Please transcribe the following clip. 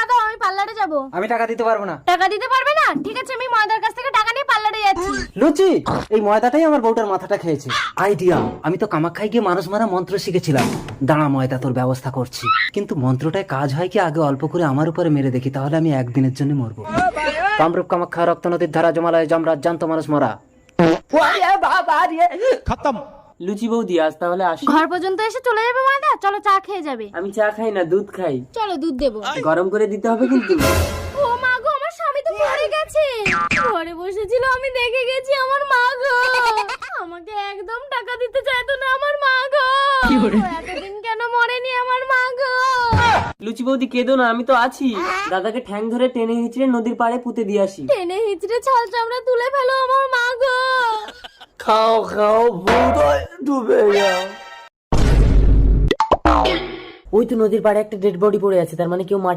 টাকা দাও আমি পার্লারে যাব। আমি টাকা দিতে পারব না। টাকা দিতে পারবে না? ঠিক আছে আমি ময়দার কাছ থেকে টাকা নিয়ে পার্লারে যাচ্ছি। লুচি এই ময়দাটাই আমার বউটার মাথাটা খেয়েছে। আইডিয়া আমি তো কামাখ্যায় গিয়ে মানুষ মারা মন্ত্র শিখেছিলাম। দাঁড়া ময়দা তোর ব্যবস্থা করছি। কিন্তু মন্ত্রটায় কাজ হয় কি আগে অল্প করে আমার উপরে মেরে দেখি তাহলে আমি একদিনের জন্য মরবো। কামরূপ কামাখ্যা রক্ত নদীর ধারা জমালয় জমরাজ জান্ত মানুষ মরা। লুচি বৌদি আজ তাহলে আসি। ঘর পর্যন্ত এসে চলে যাবে ময়দা চলো চা খেয়ে যাবে। আমি চা খাই না দুধ খাই। চলো দুধ দেবো। গরম করে দিতে হবে কিন্তু। ও মা গো আমার স্বামী তো পড়ে গেছে। ঘরে বসেছিল আমি দেখে গেছি আমার মা গো। আমাকে একদম টাকা দিতে চাইতো না আমার মা গো। এতদিন কেন মরেনি আমার মা গো? লুচি বৌদি কেঁদো না আমি তো আছি। দাদাকে ঠ্যাং ধরে টেনে হিচড়ে নদীর পাড়ে পুঁতে দিয়ে আসি। টেনে হিচড়ে ছাল চামড়া তুলে ফেলো আমার মা গো খাও খাও ডুবে যাও ওই তো নদীর পাড়ে একটা ডেড বডি পড়ে আছে, তার মানে কেউ মাটি